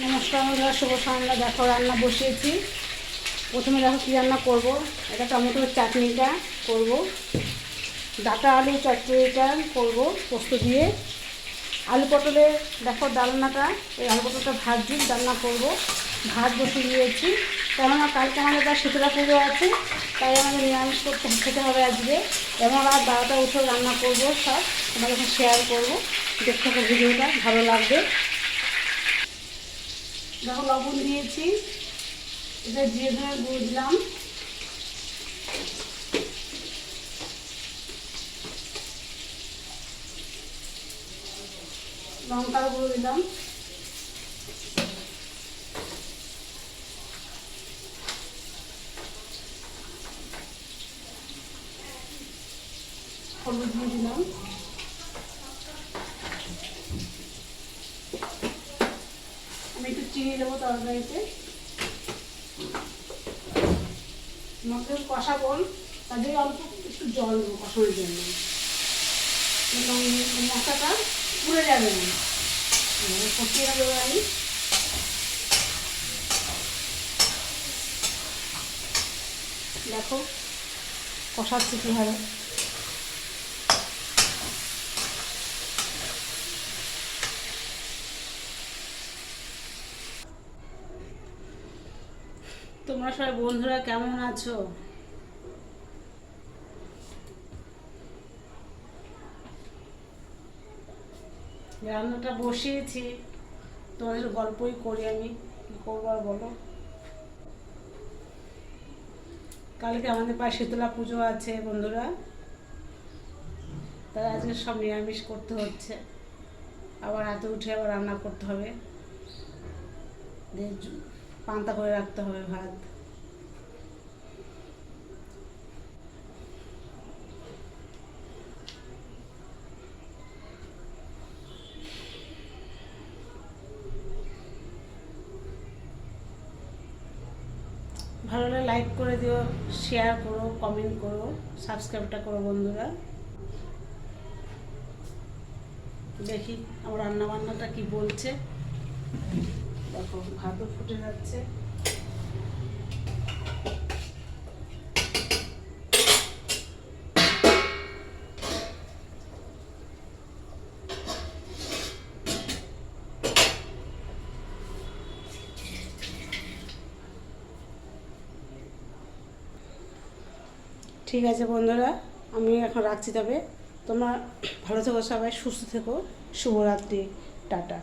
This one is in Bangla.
নমস্কার বন্ধুরা, শুভ সন্ধ্যা। দেখো, রান্না বসিয়েছি। প্রথমে দেখো কী রান্না করব? এটা টমেটোর চাটনিটা করব। ডাটা আলু চচ্চড়িটা করব পোস্ত দিয়ে। আলু পটলের দেখো ডালনাটা, এই আলু পটলটা ভাজি রান্না করব। ভাত বসিয়ে দিয়েছি। কেননা কালকে আমাদের তার শীতলা পুজো আছে, তাই আমাদের নিরামিষ করতে খেতে হবে আজকে। এবং রাত বারোটা উঠে রান্না করব সব। তোমাদের শেয়ার করব। দেখতে ভিডিওটা, ভালো লাগবে। দেখো লবণ দিয়েছি। এটা জিরে ধরে লঙ্কার গুঁড়ো দিলাম। হলুদ দিয়ে দিলাম। চিনি দেবো তরকারিতে। মশলা কষাবো তাদের অল্প একটু জল দেবো, কষানোর জন্য। এবং মশলাটা পুড়ে যাবে না। কষিয়ে নেব আমি। দেখো, কষাচ্ছি কীভাবে। তোমরা সবাই বন্ধুরা কেমন আছো? রান্নাটা বসিয়েছি। তোমাদের গল্পই করি আমি। কী করব আর বলো? কালকে আমাদের পায়ে শীতলা পুজো আছে বন্ধুরা। তাই আজকে সব নিরামিষ করতে হচ্ছে। আবার হাতে উঠে আবার রান্না করতে হবে। পান্তা করে রাখতে হবে ভাত। ভালো লাগলে লাইক করে দিও শেয়ার করো কমেন্ট করো সাবস্ক্রাইবটা করো বন্ধুরা। দেখি আমার রান্না বান্নাটা কি বলছে। দেখো ভাতও ফুটে যাচ্ছে। ঠিক আছে বন্ধুরা, আমি এখন রাখছি তবে। তোমরা ভালো থেকো সবাই, সুস্থ থেকো। শুভরাত্রি, টাটা।